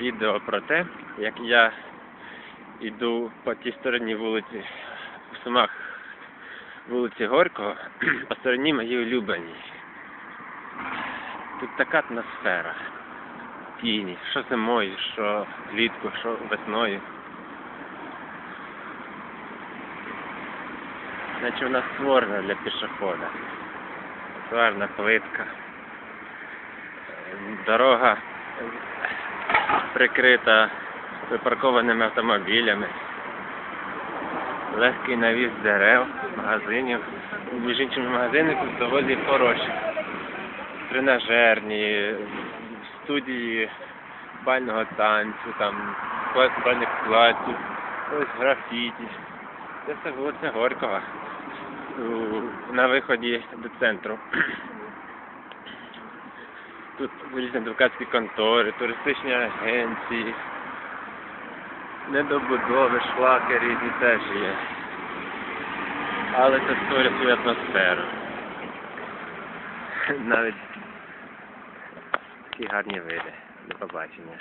відео про те, як я йду по тій стороні вулиці, в Сумах вулиці Горького, по стороні моїй улюбленій. Тут така атмосфера. Тіні, що зимою, що влітку, що весною. Наче вона створена для пішохода. Тротуарна плитка. Дорога прикрита припаркованими автомобілями. Легкий навіс дерев, магазинів. Між іншими магазини тут доволі хороші. Тренажерні, студії бального танцю, там, клас бальних класів, ось графіті. Це все вулиця Горького на виході до центру. Тут різні адвокатські контори, туристичні агенції, недобудови, шлаки різні теж є. Але це створює свою атмосферу. Навіть такі гарні види. До побачення.